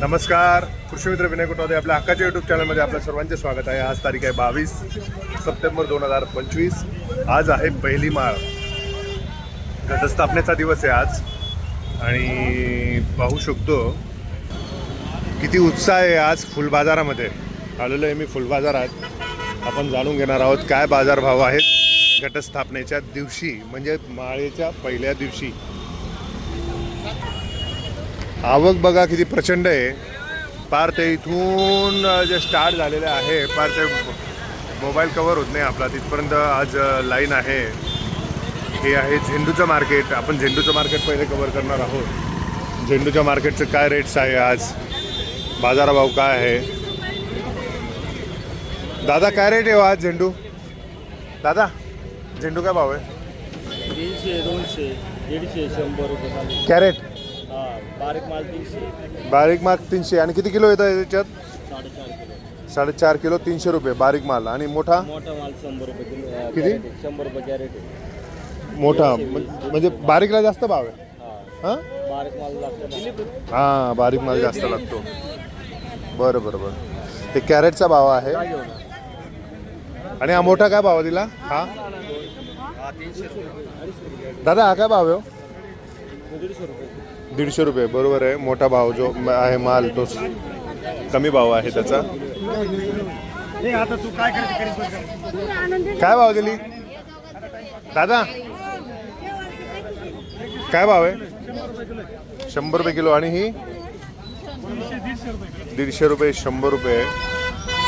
नमस्कार. कृषीमित्र विनय कुटवदे आपल्या हक्काच्या युट्यूब चॅनलमध्ये आपल्या सर्वांचे स्वागत आहे. आज तारीख आहे बावीस सप्टेंबर दोन हजार पंचवीस. आज आहे पहिली माळ. घटस्थापनेचा दिवस आहे आज. आणि पाहू शकतो किती उत्साह आहे आज फुलबाजारामध्ये. आलेलो आहे मी फुलबाजारात. आपण जाणून घेणार आहोत काय बाजारभाव आहेत. घटस्थापनेच्या दिवशी म्हणजे माळेच्या पहिल्या दिवशी. आवक बघा किती प्रचंड आहे. पार ते इथून जे स्टार्ट झालेले आहे पार ते मोबाईल कवर होत नाही आपला. तिथपर्यंत आज लाईन आहे. हे आहे झेंडूचं मार्केट आपण झेंडूचं मार्केट पहिले कवर करणार आहोत. झेंडूच्या मार्केटचं काय रेट्स आहे आज? बाजारभाव काय आहे? दादा काय रेट आहे हो आज झेंडू? दादा झेंडू काय भाव आहे? तीनशे दोनशे दीडशे शंभर रुपये. कॅरेट बारीक माल तीनशे. बारीक माल तीनशे. आणि किती किलो येतं याच्यात? साडेचार किलो. साडेचार किलो तीनशे रुपये बारीक माल. आणि मोठा? मोठा माल शंभर रुपये किलो अं, किती? कॅरेट आहे. शंभर रुपये कॅरेट आहे. मोठा. म्हण- म्हणजे बारीकला जास्त भाव आहे? हा. हां? बारीक माल लागतो हां बारीक माल जास्त लागतो. बरं बरं बरं. ते कॅरेटचा भाव आहे. आणि हा मोठा काय भाव दिला हा? दादा हा काय भाव आहे हो? दीडशे रुपये. दीडशे रुपये बरोबर आहे. मोठा भाव जो आहे माल तो कमी भाव आहे त्याचा. आता तू काय करते काय भाव दिली? दादा? काय भाव आहे? शंभर रुपये किलो. आणि ही? दीडशे रुपये शंभर रुपये.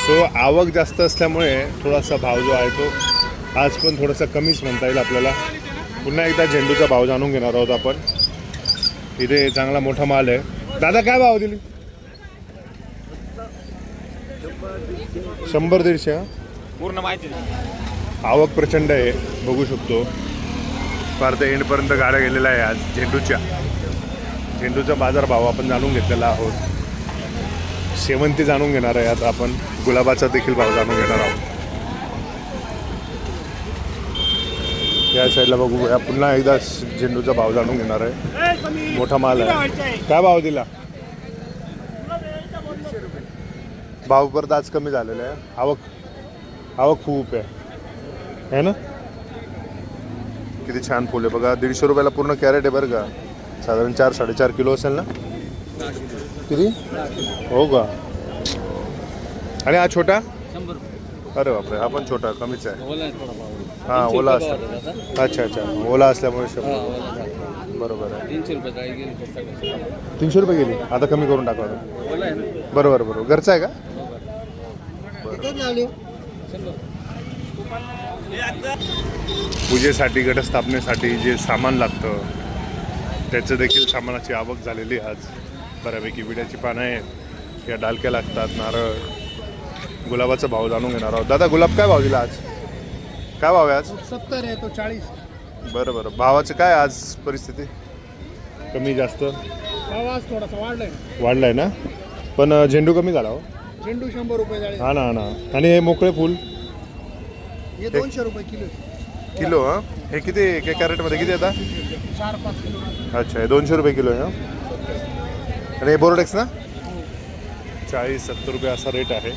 सो आवक जास्त असल्यामुळे थोडासा भाव जो आहे तो आज पण थोडासा कमीच म्हणता येईल आपल्याला. पुन्हा एकदा झेंडूचा भाव जाणून घेणार आहोत आपण. इथे चांगला मोठा माल आहे. दादा काय भाव दिली? शंभर दीडशे हा? पूर्ण माहिती आवक प्रचंड आहे बघू शकतो. फार ते एंडपर्यंत गाड्या गेलेल्या आहे आज झेंडूच्या. झेंडूचा बाजारभाव आपण जाणून घेतलेला आहोत. शेवंती जाणून घेणार आहे आता आपण. गुलाबाचा देखील भाव जाणून घेणार आहोत. या साईडला बघूया पुन्हा एकदा झेंडूचा भाव जाणून घेणार आहे. मोठा माल आहे. काय भाव दिला? भाव परत आज कमी झालेला आहे. आवक आवक खूप आहे. है ना? किती छान फुले आहे. बघा दीडशे रुपयाला पूर्ण कॅरेट आहे बरं का. साधारण चार साडेचार किलो असेल ना? किती? हो का? आणि हा छोटा? शंभर अरे बापरे हा पण छोटा कमीच आहे. हा ओला रुपये असतो. भाव आहे त्याचा. अच्छा अच्छा. ओला असल्यामुळे शंभर. बरोबर आहे. तीनशे रुपये गेली आता कमी करून टाकू बरोबर बरोबर. घरचा आहे का? पूजेसाठी घटस्थापनेसाठी जे सामान लागतं त्याचं देखील सामानाची आवक झालेली आज. बऱ्यापैकी विड्याची पानं आहेत. या डालक्या लागतात नारळ. गुलाबाचा भाव जाणून घेणार आहोत. दादा गुलाब काय भाव दिला आज? काय भाव आहे आज? सत्तर आहे तो चाळीस. बरं बरं. भावाचं काय आज परिस्थिती? कमी जास्त? थोडासा वाढलाय. वाढलाय ना? पण झेंडू कमी झाला हो. झेंडू शंभर रुपये हा ना हा ना. आणि हे मोकळे फुल? हे दोनशे रुपये किलो. किलो हां? हे किती एका कॅरेटमध्ये किती येतात चार पाच किलो. अच्छा हे दोनशे रुपये किलो आहे हा? आणि हे बोरोडेक्स ना? चाळीस सत्तर रुपये असा रेट आहे.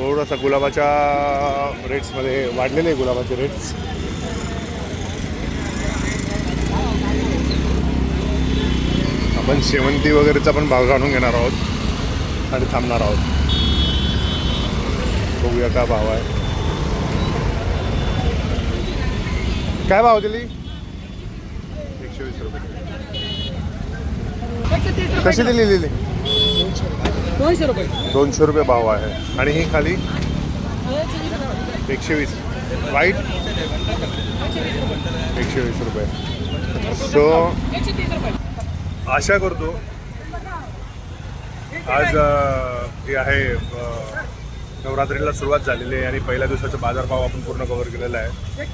थोडासा गुलाबाच्या रेट्समध्ये वाढलेले आहे गुलाबाचे रेट्स. आपण शेवंती वगैरेचा पण भाव जाणून घेणार आहोत आणि थांबणार आहोत. बघूया काय भाव आहे. काय भाव दिली? एकशे वीस रुपये. कशी दिली लिहिली दोनशे रुपये. दोनशे रुपये भाव आहे. आणि ही खाली एकशे वीस. वाईट एकशे वीस रुपये. सो आशा करतो आज अ, जे आहे नवरात्रीला सुरुवात झालेली आहे आणि पहिल्या दिवसाचा बाजारभाव आपण पूर्ण कव्हर केलेला आहे.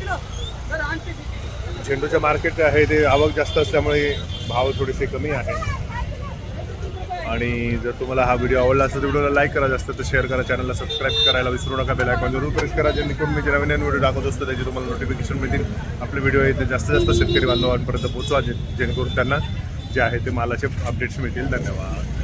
झेंडूचे मार्केट आहे ते आवक जास्त असल्यामुळे भाव थोडेसे कमी आहे. आणि जर तुम्हाला हा व्हिडिओ आवडला असेल तर व्हिडिओला लाईक करा जास्त तर शेअर करा चॅनलला सबस्क्राईब करायला विसरू नका बेल आयकॉन जरूर प्रेस करा जेणेकरून मी जे नवीन नवीन व्हिडिओ दाखवत असतो त्याची तुम्हाला नोटिफिकेशन मिळतील. आपले व्हिडिओ आहे जास्तीत जास्त शेतकरी बांधवांपर्यंत पोहोचवा जे जेणेकरून त्यांना जे आहे ते मालाचे अपडेट्स मिळतील. धन्यवाद.